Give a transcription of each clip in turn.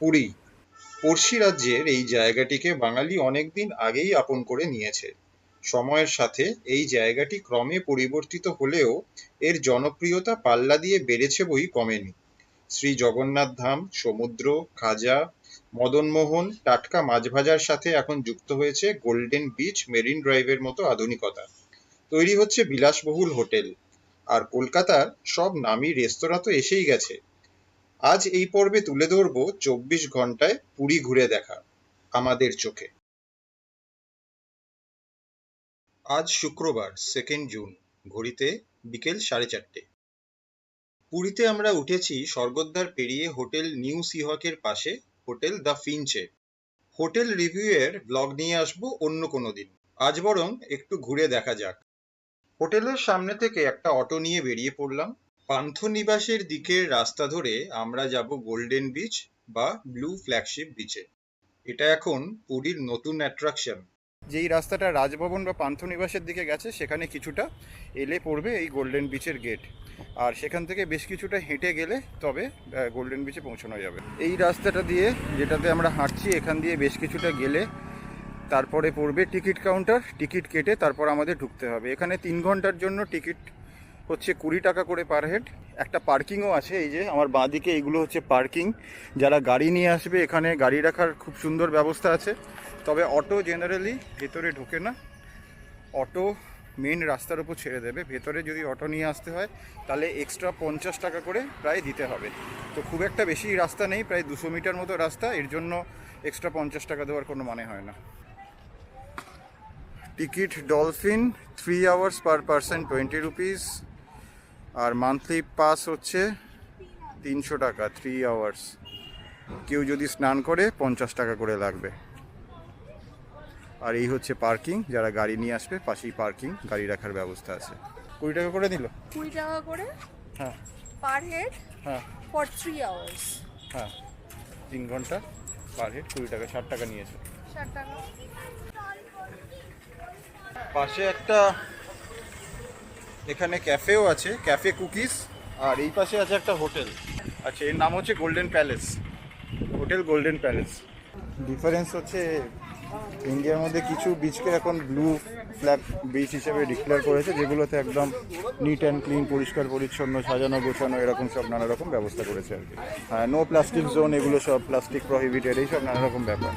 পুরী। পড়শি রাজ্যের এই জায়গাটিকে বাঙালি অনেকদিন আগেই আপন করে নিয়েছে। সময়ের সাথে এই জায়গাটি ক্রমে পরিবর্তিত হলেও এর জনপ্রিয়তা পাল্লা দিয়ে বেড়েছে বই কমেনি। শ্রী জগন্নাথ ধাম, সমুদ্র, খাজা, মদনমোহন, টাটকা মাছ ভাজার সাথে এখন যুক্ত হয়েছে গোল্ডেন বিচ মেরিন ড্রাইভের মতো আধুনিকতা। তৈরি হচ্ছে বিলাসবহুল হোটেল। আর কলকাতার সব নামি রেস্তোরাঁ তো এসেই গেছে। আজ এই পর্বে তুলে ধরব চব্বিশ ঘন্টায় পুরী ঘুরে দেখা আমাদের চোখে। আজ শুক্রবার সেকেন্ড জুন ঘড়িতে বিকেল সাড়ে চারটে। পুরীতে আমরা উঠেছি স্বর্গদ্বার পেরিয়ে হোটেল নিউ সিহকের পাশে, হোটেল দ্য ফিঞ্চে। হোটেল রিভিউয়ের ব্লগ নিয়ে আসব অন্য কোনো দিন। আজ বরং একটু ঘুরে দেখা যাক। হোটেলের সামনে থেকে একটা অটো নিয়ে বেরিয়ে পড়লাম। পান্থনিবাসের দিকের রাস্তা ধরে আমরা যাব গোল্ডেন বিচ বা ব্লু ফ্ল্যাগশিপ বিচে এটা এখন পুরীর নতুন অ্যাট্রাকশন যেই রাস্তাটা রাজভবন বা পান্থনিবাসের দিকে গেছে, সেখানে কিছুটা এলে পড়বে এই গোল্ডেন বিচের গেট আর সেখান থেকে বেশ কিছুটা হেঁটে গেলে তবে গোল্ডেন বিচে পৌঁছানো যাবে। এই রাস্তাটা দিয়ে যেটাতে আমরা হাঁটছি, এখান দিয়ে বেশ কিছুটা গেলে তারপরে পড়বে টিকিট কাউন্টার টিকিট কেটে তারপর আমাদের ঢুকতে হবে। এখানে তিন ঘণ্টার জন্য টিকিট হচ্ছে কুড়ি টাকা করে পার হেড একটা পার্কিংও আছে, এই যে আমার বাঁদিকে এইগুলো হচ্ছে পার্কিং যারা গাড়ি নিয়ে আসবে, এখানে গাড়ি রাখার খুব সুন্দর ব্যবস্থা আছে। তবে অটো জেনারেলি ভেতরে ঢোকে না। অটো মেন রাস্তার উপর ছেড়ে দেবে। ভেতরে যদি অটো নিয়ে আসতে হয়, তাহলে এক্সট্রা পঞ্চাশ টাকা করে প্রায় দিতে হবে। তো খুব একটা বেশি রাস্তা নেই, প্রায় দুশো মিটার মতো রাস্তা। এর জন্য এক্সট্রা পঞ্চাশ টাকা দেওয়ার কোনো মানে হয় না। Ticket dolphin three hours per person twenty rupees আর মান্থলি পাস হচ্ছে তিনশো টাকা থ্রি আওয়ার্স কেউ যদি স্নান করে পঞ্চাশ টাকা করে লাগবে। আর এই হচ্ছে পার্কিং যারা গাড়ি নিয়ে আসবে পাশেই পার্কিং গাড়ি রাখার ব্যবস্থা আছে। কুড়ি টাকা করে দিল কুড়ি টাকা করে হ্যাঁ। পার হেড হ্যাঁ। ফর থ্রি আওয়ার্স হ্যাঁ। তিন ঘণ্টা পার হেড কুড়ি টাকা ষাট টাকা নিয়েছে। ষাট টাকা। পাশে একটা এখানে ক্যাফেও আছে, ক্যাফে কুকিজ, আর এই পাশে আছে একটা হোটেল। আচ্ছা এর নাম হচ্ছে golden palace. Hotel golden palace. Difference হচ্ছে, ইন্ডিয়ার মধ্যে কিছু বিচকে এখন ব্লু ফ্ল্যাগ বিচ হিসেবে ডিক্লেয়ার করেছে, যেগুলোতে একদম নিট অ্যান্ড ক্লিন পরিষ্কার, পরিচ্ছন্ন, সাজানো, গোছানো, এরকম সব নানা রকম ব্যবস্থা করেছে আর কি। নো প্লাস্টিক জোন এগুলো সব প্লাস্টিক প্রহিবিটেড এইসব নানা রকম ব্যাপার।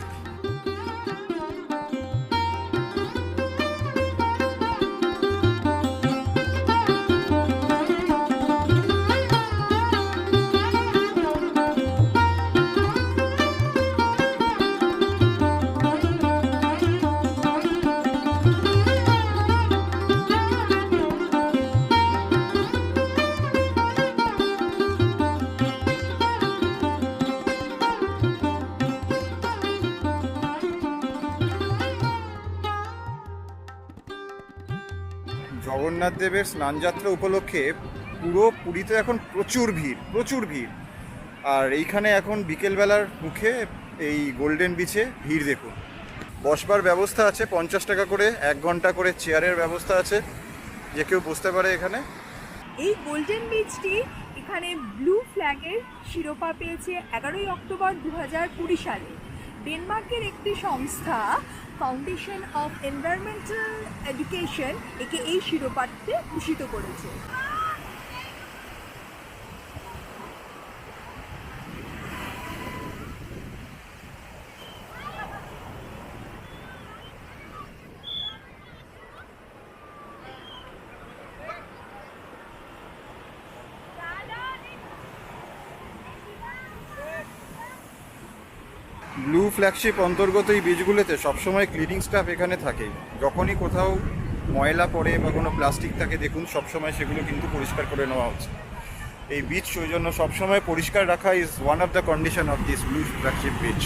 জগন্নাথ দেবের স্নানযাত্রা উপলক্ষে পুরো পুরীতে এখন প্রচুর ভিড় প্রচুর ভিড়। আর এইখানে এখন বিকেলবেলার মুখে এই গোল্ডেন বিচে ভিড় দেখুন। বসবার ব্যবস্থা আছে পঞ্চাশ টাকা করে, এক ঘণ্টা করে চেয়ারের ব্যবস্থা আছে, যে কেউ বসতে পারে এখানে। এই গোল্ডেন বিচটি এখানে ব্লু ফ্ল্যাগের শিরোপা পেয়েছে এগারোই অক্টোবর দু হাজার কুড়ি সালে। ডেনমার্কের একটি সংস্থা ফাউন্ডেশন অফ এনভায়রনমেন্টাল এডুকেশন একে এই শিরোপাটিতে ভূষিত করেছে ব্লু ফ্ল্যাগশিপ অন্তর্গত এই বীজগুলোতে সবসময় ক্লিনিং স্টাফ এখানে থাকে। যখনই কোথাও ময়লা পড়ে বা কোনো প্লাস্টিক থাকে, দেখুন, সবসময় সেগুলো কিন্তু পরিষ্কার করে নেওয়া হচ্ছে। এই বীজ ওই জন্য সবসময় পরিষ্কার রাখা is one of the condition of this blue flagship beach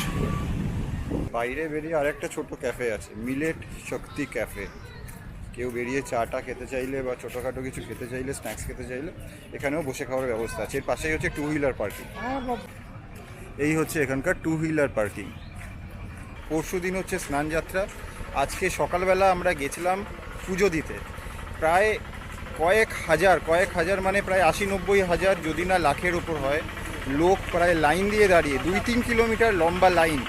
বাইরে বেরিয়ে আরেকটা ছোট ক্যাফে আছে মিলেট শক্তি ক্যাফে কেউ বেরিয়ে চাটা খেতে চাইলে বা ছোটোখাটো কিছু খেতে চাইলে স্ন্যাক্স খেতে চাইলে, এখানেও বসে খাওয়ার ব্যবস্থা আছে। এর পাশেই হচ্ছে টু হুইলার পার্কিং এই হচ্ছে এখানকার টু হুইলার পার্কিং পরশু দিন হচ্ছে স্নানযাত্রা। আজকে সকালবেলা আমরা গেছিলাম পুজো দিতে। প্রায় কয়েক হাজার কয়েক হাজার মানে প্রায় আশি নব্বই হাজার যদি না লাখের উপর হয়, লোক প্রায় লাইন দিয়ে দাঁড়িয়ে, দুই তিন কিলোমিটার লম্বা লাইন।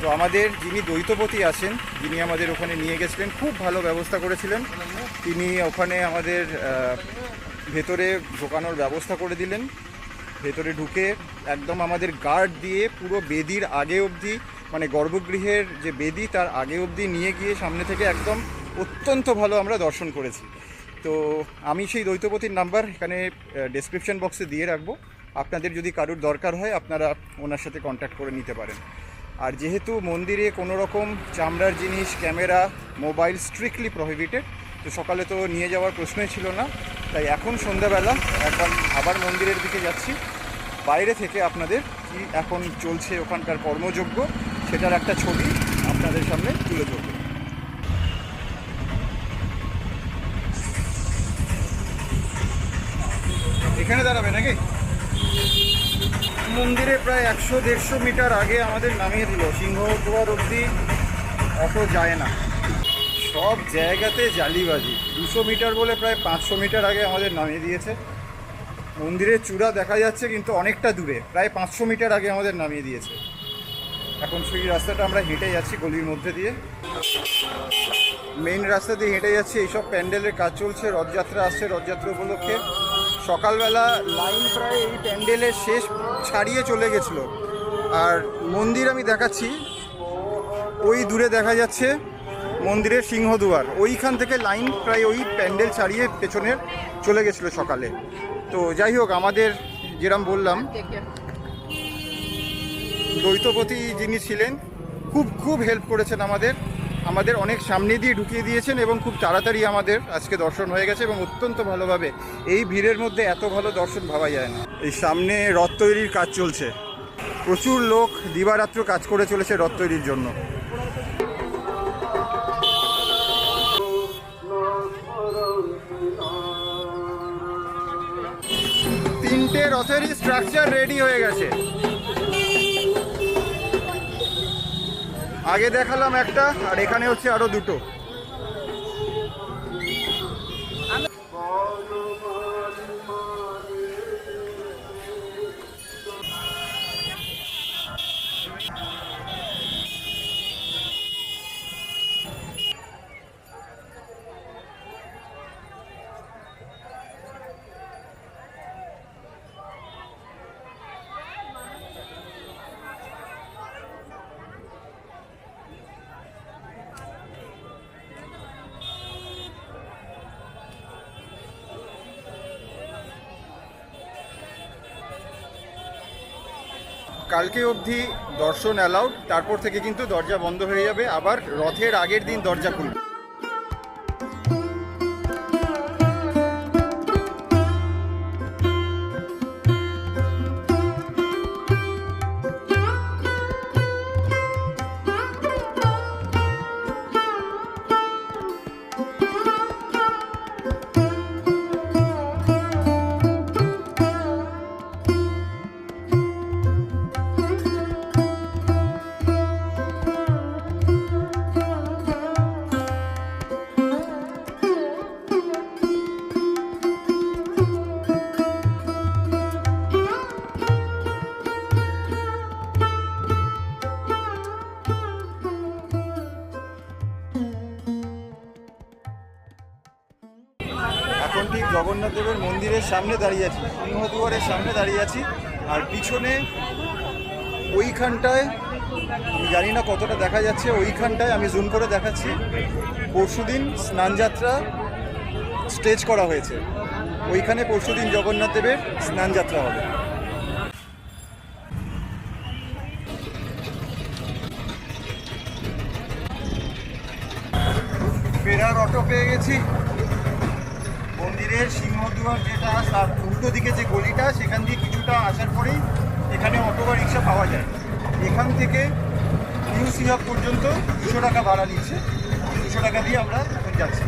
তো আমাদের যিনি দ্বৈতপতি আছেন, যিনি আমাদের ওখানে নিয়ে গেছিলেন, খুব ভালো ব্যবস্থা করেছিলেন। তিনি ওখানে আমাদের ভেতরে ঢোকানোর ব্যবস্থা করে দিলেন। ভেতরে ঢুকে একদম আমাদের গার্ড দিয়ে পুরো বেদির আগে অবধি মানে গর্ভগৃহের যে বেদি তার আগে অবধি নিয়ে গিয়ে সামনে থেকে একদম অত্যন্ত ভালো আমরা দর্শন করেছি। তো আমি সেই দ্বৈতপতির নাম্বার এখানে ডেসক্রিপশন বক্সে দিয়ে রাখব। আপনাদের যদি কারুর দরকার হয়, আপনারা ওনার সাথে কন্ট্যাক্ট করে নিতে পারেন। আর যেহেতু মন্দিরে কোনো রকম চামড়ার জিনিস, ক্যামেরা মোবাইল স্ট্রিক্টলি প্রহিবিটেড তো সকালে তো নিয়ে যাওয়ার প্রশ্নই ছিল না। তাই এখন সন্ধ্যাবেলা একবার আবার মন্দিরের দিকে যাচ্ছি। বাইরে থেকে আপনাদের কি এখন চলছে ওখানকার কর্মযোগ্য সেটার একটা ছবি আপনাদের সামনে তুলে ধরবো। এখানে দাঁড়াবে নাকি? মন্দিরে প্রায় একশো দেড়শো মিটার আগে আমাদের নামিয়ে দিল। সিংহদুয়ার অবধি অটো যায় না। সব জায়গাতে জালিবাজি দুশো মিটার বলে প্রায় পাঁচশো মিটার আগে আমাদের নামিয়ে দিয়েছে। মন্দিরের চূড়া দেখা যাচ্ছে কিন্তু অনেকটা দূরে, প্রায় পাঁচশো মিটার আগে আমাদের নামিয়ে দিয়েছে। এখন সেই রাস্তাটা আমরা হেঁটে যাচ্ছি গলির মধ্যে দিয়ে। মেন রাস্তা দিয়ে হেঁটে যাচ্ছি, এইসব প্যান্ডেলের কাজ চলছে, রথযাত্রা আসছে রথযাত্রা উপলক্ষে। সকালবেলা লাইন প্রায় এই প্যান্ডেলের শেষ ছাড়িয়ে চলে গেছিল। আর মন্দির আমি দেখাচ্ছি, ওই দূরে দেখা যাচ্ছে। মন্দিরের সিংহদুয়ার। ওইখান থেকে লাইন প্রায় ওই প্যান্ডেল ছাড়িয়ে পেছনের চলে গেছিল সকালে। তো যাই হোক, আমাদের যেরম বললাম, দ্বৈতপতি যিনি ছিলেন, খুব খুব হেল্প করেছেন আমাদের। আমাদের অনেক সামনে দিয়ে ঢুকিয়ে দিয়েছেন এবং খুব তাড়াতাড়ি আমাদের আজকে দর্শন হয়ে গেছে এবং অত্যন্ত ভালোভাবে এই ভিড়ের মধ্যে এত ভালো দর্শন ভাবা যায় না। এই সামনে রথ তৈরির কাজ চলছে। প্রচুর লোক দিবারাত্র কাজ করে চলেছে রথ তৈরির জন্য। তিনটে রথের স্ট্রাকচার রেডি হয়ে গেছে। আগে দেখালাম একটা আর এখানে হচ্ছে আরও দুটো। কালকে অবধি দর্শন অ্যালাউড তারপর থেকে কিন্তু দরজা বন্ধ হয়ে যাবে, আবার রথের আগের দিন দরজা খুলবে। সামনে দাঁড়িয়ে আছি, সিংহদুয়ারের সামনে দাঁড়িয়ে আছি। আর পিছনে ওইখানটায় জানি না কতটা দেখা যাচ্ছে, ওইখানটায় আমি জুম করে দেখাচ্ছি। পরশুদিন স্নানযাত্রা স্টেজ করা হয়েছে। ওইখানে পরশুদিন জগন্নাথ দেবের স্নানযাত্রা হবে। ফেরার অটো পেয়ে গেছি। মন্দিরের সিংহদুয়ার যেটা, তার উল্টো দিকে যে গলিটা, সেখান দিয়ে কিছুটা আসার পরেই এখানে অটো বা রিক্সা পাওয়া যায়। এখান থেকে নিউ সিহক পর্যন্ত দুশো টাকা ভাড়া নিচ্ছে দুশো টাকা দিয়ে আমরা যাচ্ছি।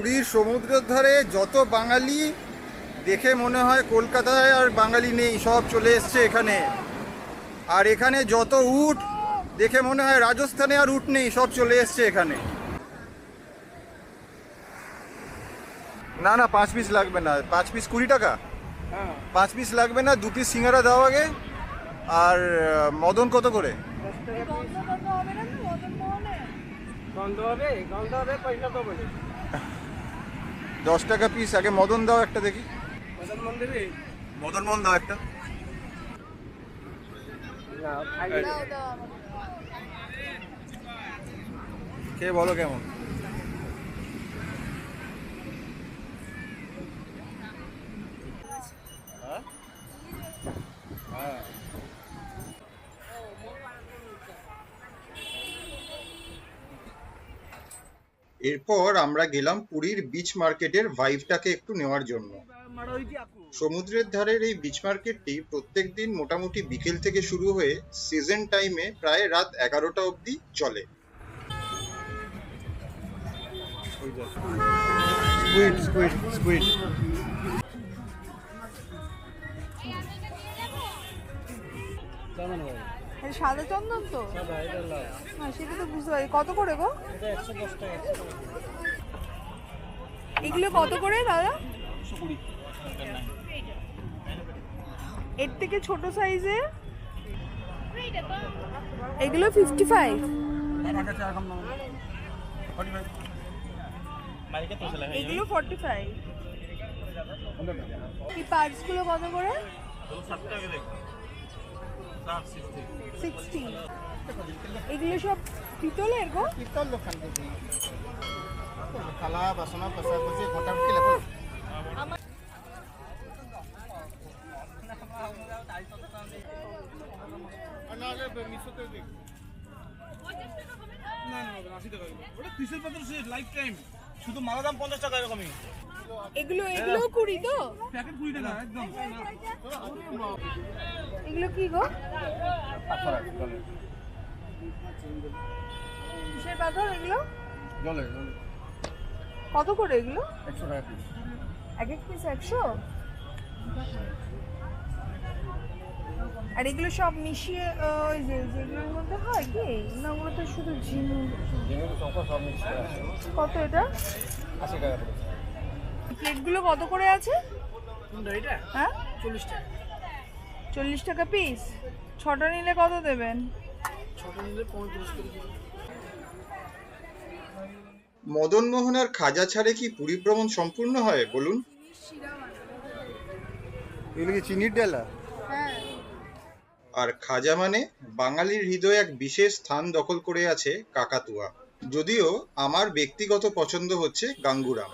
পুরীর সমুদ্রের ধারে যত বাঙালি দেখে মনে হয় কলকাতায় আর বাঙালি নেই সব চলে এসছে এখানে। আর এখানে যত উট দেখে মনে হয় রাজস্থানে আর উট নেই সব চলে এসছে এখানে। না না পাঁচ পিস লাগবে না। পাঁচ পিস কুড়ি টাকা? পাঁচ পিস লাগবে না দু পিস সিঙ্গারা দাও আগে। আর মদন কত করে? গন্ধ গন্ধ হবে না? তো মদন মোহনে গন্ধ হবে। গন্ধ হবে পয়সা তো বলে দশ টাকা পিস আগে মদন দাও একটা দেখি। মদন মন মদন মোহন দাও একটা। খেয়ে বলো কেমন? এরপর আমরা গেলাম পুরীর বিচ মার্কেটের ভাইবটাকে একটু নেওয়ার জন্য। সমুদ্রের ধারের এই বিচ মার্কেটটি প্রত্যেক দিন মোটামুটি বিকেল থেকে শুরু হয়ে সিজন টাইমে প্রায় রাত এগারোটা অবধি চলে। স্কুইড সাদা চন্দন তো? হ্যাঁ সেটা তো বুঝতে পারি। কত করে গো? এগুলো কত করে দাদা? এর থেকে ছোট সাইজে? এগুলো ফিফটি ফাইভ এগুলো ফর্টি ফাইভ এই পার্টসগুলো কত করে? সিক্সটি এগুলো সব পিতলের গো? পিতল দোকান থেকে থালা বাসন কষাকষি ঘণ্টা কি লেখো। শুধু মালা দাম পঞ্চাশ টাকা এরকমই। এগুলো এগুলো কুড়ি তো? প্যাকেট কুড়ি টাকা একদম। এগুলো কি গো? কিসের পাথর এগুলো? জলে জলে। কত করে এগুলো? একশো টাকা পিস এক এক পিস একশো? আর এগুলো সব মিশিয়ে ওই যে যেগুলোর মধ্যে হয় কি? না ওগুলো তো শুধু ঝিনুক। কত এটা? আশি টাকা প্লেটগুলো কত করে আছে? হ্যাঁ? চল্লিশ টাকা। চল্লিশ টাকা পিস? ছটা নিলে কত দেবেন। মদন মোহন আর খাজা ছাড়ে কি পুরী ভ্রমণ সম্পূর্ণ হয় বলুন? এগুলো কি চিনির ডালা? আর খাজা মানে বাঙালির হৃদয়ে এক বিশেষ স্থান দখল করে আছে কাকাতুয়া। যদিও আমার ব্যক্তিগত পছন্দ হচ্ছে গাঙ্গুরাম।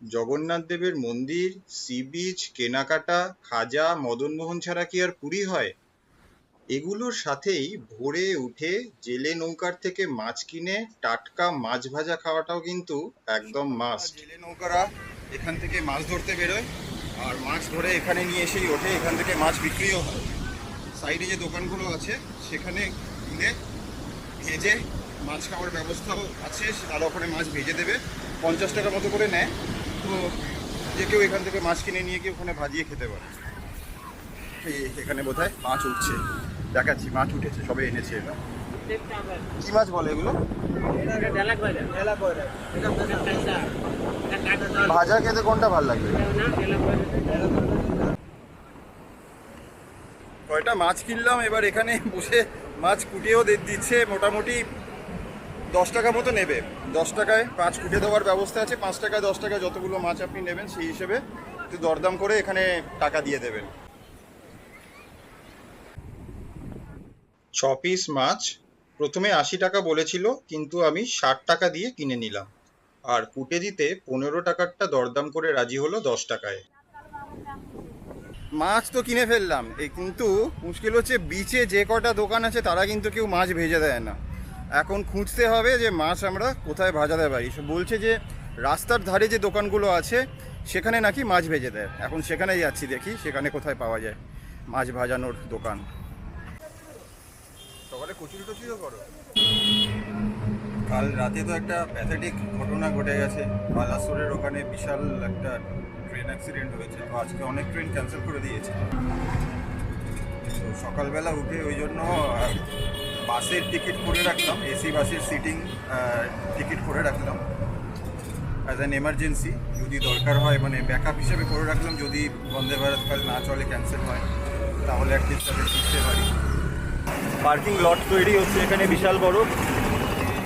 জগন্নাথ দেবের মন্দির সি বিচ কেনাকাটা, খাজা, মদনমোহন ছাড়া কি আর পুরী হয়? এগুলোর সাথেই ভোরে উঠে জেলে নৌকার থেকে মাছ কিনে টাটকা মাছ ভাজা খাওয়াটাও কিন্তু একদম মাস্ট জেলে নৌকারা এখান থেকে মাছ ধরতে বেরোয় আর মাছ ধরে এখানে নিয়ে এসেই ওঠে, এখান থেকে মাছ বিক্রিও হয়। সাইডে যে দোকানগুলো আছে, সেখানে কিনে ভেজে মাছ খাওয়ার ব্যবস্থাও আছে তারা ওখানে মাছ ভেজে দেবে। পঞ্চাশ টাকা মতো করে নেয়। তো যে কেউ এখান থেকে মাছ কিনে নিয়ে গিয়ে ওখানে ভাজিয়ে খেতে পারে। এখানে বোধহয় মাছ উঠছে। দেখাচ্ছি, মাছ উঠেছে সবে এনেছে এটা কি মাছ বলে এগুলো? ভাজা খেতে কোনটা ভালো লাগবে? কয়টা মাছ কিনলাম, এবার এখানে বসে মাছ কুটিয়েও দিচ্ছে, মোটামুটি দশ টাকা মতো নেবে। দশ টাকায় পাঁচ কুটে দেওয়ার ব্যবস্থা আছে, পাঁচ টাকায় দশ টাকায় যতগুলো মাছ আপনি নেবেন, সেই হিসেবে একটু দরদাম করে এখানে টাকা দিয়ে দেবেন। ছ পিস মাছ প্রথমে আশি টাকা বলেছিল, কিন্তু আমি ষাট টাকা দিয়ে কিনে নিলাম। আর কুটে দিতে পনেরো টাকারটা দরদাম করে রাজি হলো দশ টাকায়। মাছ তো কিনে ফেললাম। এই কিন্তু মুশকিল হচ্ছে বিচে যে কটা দোকান আছে, তারা কিন্তু কেউ মাছ ভেজে দেয় না। এখন খুঁজতে হবে যে মাছ আমরা কোথায় ভাজাতে পারি বলছে যে রাস্তার ধারে যে দোকানগুলো আছে, সেখানে নাকি মাছ ভেজে দেয়। এখন সেখানে যাচ্ছি দেখি, সেখানে কোথায় পাওয়া যায় মাছ ভাজানোর দোকান। কচুরি টচুরিও করো। কাল রাতে তো একটা প্যাথেটিক ঘটনা ঘটে গেছে। বালাসোরের ওখানে বিশাল একটা ট্রেন অ্যাক্সিডেন্ট হয়েছে। তো আজকে অনেক ট্রেন ক্যান্সেল করে দিয়েছে। তো সকালবেলা উঠে ওই জন্য বাসের টিকিট করে রাখলাম। এসি বাসের সিটিং টিকিট করে রাখলাম। অ্যাজ অ্যান এমার্জেন্সি যদি দরকার হয় মানে ব্যাকআপ হিসেবে করে রাখলাম। যদি বন্দে ভারত কাল না চলে ক্যান্সেল হয়, তাহলে অ্যাটলিস্ট তাদের শিখতে পারি। পার্কিং লট তৈরি হচ্ছে এখানে বিশাল বড়।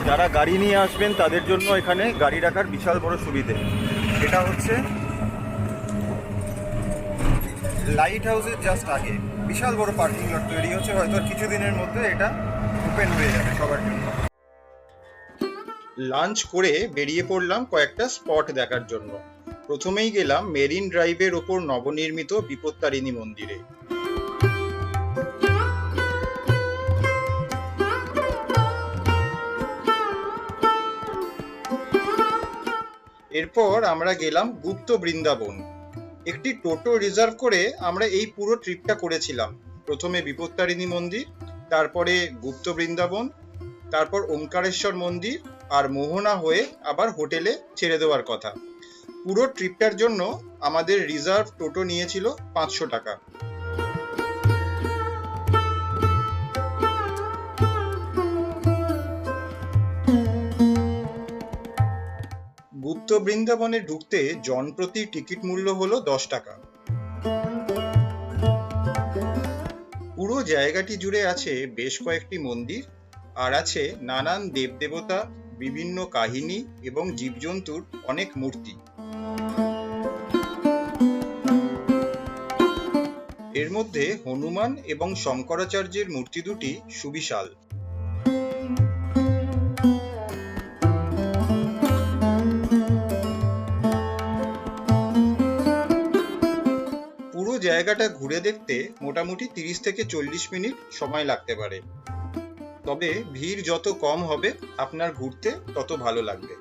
যারা গাড়ি নিয়ে আসবেন, তাদের জন্য এখানে গাড়ি রাখার বিশাল বড় সুবিধে। এটা হচ্ছে লাইট হাউসের জাস্ট আগে। বিশাল বড় পার্কিং লট তৈরি হচ্ছে, হয়তো কিছুদিনের মধ্যে এটা ওপেন হয়ে যাবে সবার জন্য। লাঞ্চ করে বেরিয়ে পড়লাম কয়েকটা স্পট দেখার জন্য। প্রথমেই গেলাম মেরিন ড্রাইভের ওপর নবনির্মিত বিপত্তারিণী মন্দিরে। এরপর আমরা গেলাম গুপ্ত বৃন্দাবন। একটি টোটো রিজার্ভ করে আমরা এই পুরো ট্রিপটা করেছিলাম। প্রথমে বিপত্তারিণী মন্দির, তারপরে গুপ্ত বৃন্দাবন, তারপর ওমকারেশ্বর মন্দির আর মোহনা হয়ে আবার হোটেলে ছেড়ে দেওয়ার কথা। পুরো ট্রিপটার জন্য আমাদের রিজার্ভ টোটো নিয়েছিল পাঁচশো টাকা। গুপ্ত বৃন্দাবনে ঢুকতে জনপ্রতি টিকিট মূল্য হলো দশ টাকা। পুরো জায়গাটি জুড়ে আছে বেশ কয়েকটি মন্দির, আর আছে নানান দেবদেবতা, বিভিন্ন কাহিনী এবং জীবজন্তুর অনেক মূর্তি। এর মধ্যে হনুমান এবং শঙ্করাচার্যের মূর্তি দুটি সুবিশাল। জায়গাটা ঘুরে দেখতে মোটামুটি তিরিশ থেকে চল্লিশ মিনিট সময় লাগতে পারে। তবে ভিড় যত কম হবে, আপনার ঘুরতে তত ভালো লাগবে।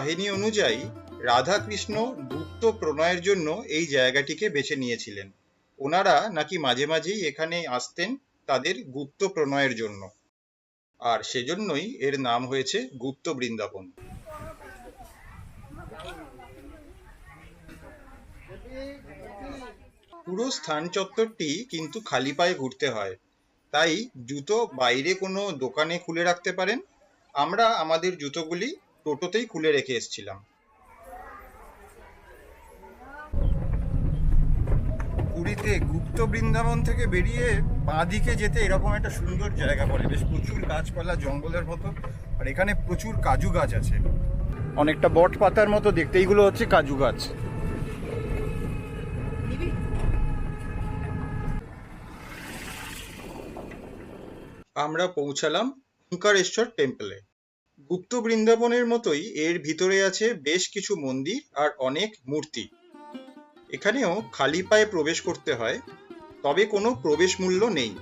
কাহিনী অনুযায়ী রাধাকৃষ্ণ গুপ্ত প্রণয়ের জন্য এই জায়গাটিকে বেছে নিয়েছিলেন। ওনারা নাকি মাঝে মাঝেই এখানে আসতেন তাদের গুপ্ত প্রণয়ের জন্য। আর সেজন্যই এর নাম হয়েছে গুপ্ত বৃন্দাবন। পুরো স্থান চত্বরটি কিন্তু খালি পায়ে ঘুরতে হয়। তাই জুতো বাইরে কোনো দোকানে খুলে রাখতে পারেন। আমরা আমাদের জুতোগুলি টোটোতেই খুলে রেখে এসেছিলাম। পুরীতে গুপ্ত বৃন্দাবন থেকে বেরিয়ে বাঁদিকে যেতে এরকম একটা সুন্দর জায়গা পড়ে। বেশ প্রচুর গাছপালা জঙ্গলের মতো আর এখানে প্রচুর কাজু গাছ আছে। অনেকটা বট পাতার মতো দেখতে এইগুলো হচ্ছে কাজু গাছ। আমরা পৌঁছালাম ওঙ্কারেশ্বর টেম্পলে গুপ্ত বৃন্দাবনের মতোই এর ভিতরে আছে বেশ কিছু মন্দির আর অনেক মূর্তি। এখানেও খালি পায়ে প্রবেশ করতে হয়, তবে কোনো প্রবেশ মূল্য নেই।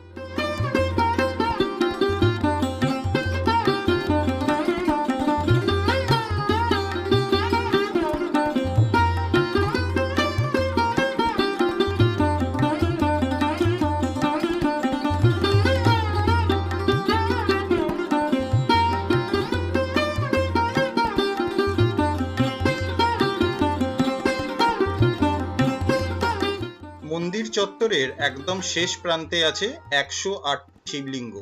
মন্দির চত্বরের একদম শেষ প্রান্তে আছে একশো আট শিবলিঙ্গ।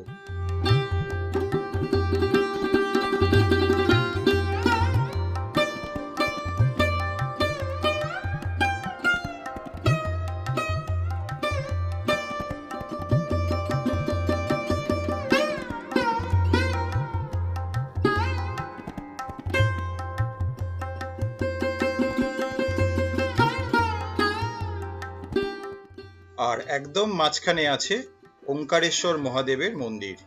একদম মাঝখানে আছে ওঙ্কারেশ্বর মহাদেবের মন্দির।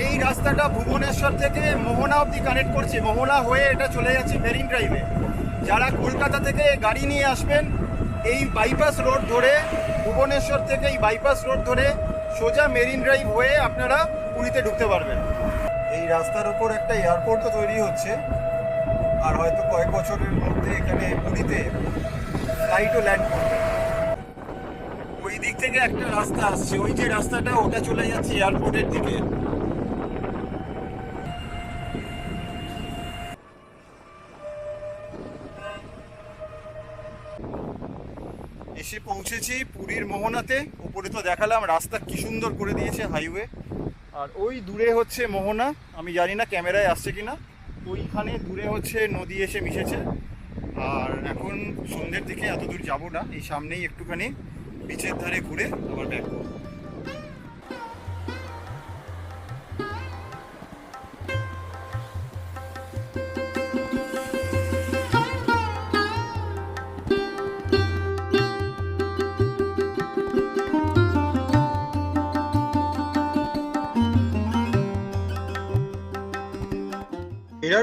এই রাস্তাটা ভুবনেশ্বর থেকে মোহনা অব্দি কানেক্ট করছে। মোহনা হয়ে এটা চলে যাচ্ছে মেরিন ড্রাইভে যারা কলকাতা থেকে গাড়ি নিয়ে আসবেন, এই বাইপাস রোড ধরে, ভুবনেশ্বর থেকে এই বাইপাস রোড ধরে সোজা মেরিন ড্রাইভ হয়ে আপনারা পুরীতে ঢুকতে পারবেন। এই রাস্তার উপর একটা এয়ারপোর্টও তৈরি হচ্ছে। আর হয়তো কয়েক বছরের মধ্যে এখানে পুরীতে ফ্লাইটও ল্যান্ড করবে। ওই দিক থেকে একটা রাস্তা আসছে, ওই যে রাস্তাটা, ওটা চলে যাচ্ছে এয়ারপোর্টের দিকে। এসে পৌঁছেছি পুরীর মোহনাতে। উপরে তো দেখালাম, রাস্তা কি সুন্দর করে দিয়েছে হাইওয়ে আর ওই দূরে হচ্ছে মোহনা, আমি জানি না ক্যামেরায় আসছে কিনা। ওইখানে দূরে হচ্ছে নদী এসে মিশেছে। আর এখন সন্ধ্যের দিকে এত দূর যাব না, এই সামনেই একটুখানি, বিচের ধারে ঘুরে আবার ব্যাক করব।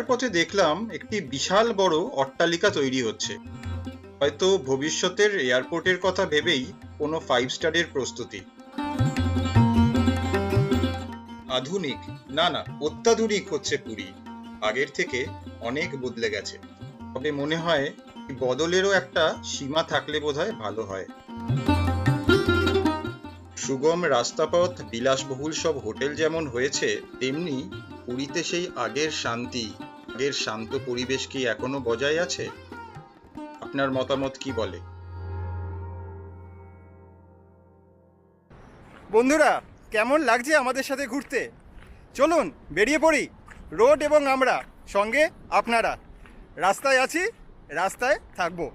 পথে দেখলাম একটি বিশাল বড় অট্টালিকা তৈরি হচ্ছে। হয়তো ভবিষ্যতের এয়ারপোর্টের কথা ভেবেই কোনো ফাইভ স্টারের প্রস্তুতি। আধুনিক, না না, অত্যাধুনিক হচ্ছে পুরী। আগের থেকে অনেক বদলে গেছে। তবে মনে হয় বদলেরও একটা সীমা থাকলে বোধহয় ভালো হয়। সুগম রাস্তাপথ, বিলাসবহুল সব হোটেল যেমন হয়েছে, তেমনি পুরীতে সেই আগের শান্তি আগের শান্ত পরিবেশ কি এখনও বজায় আছে? আপনার মতামত কি বলে? বন্ধুরা, কেমন লাগছে আমাদের সাথে ঘুরতে? চলুন, বেরিয়ে পড়ি। রোড এবং আমরা, সঙ্গে আপনারা। রাস্তায় আছি, রাস্তায় থাকব।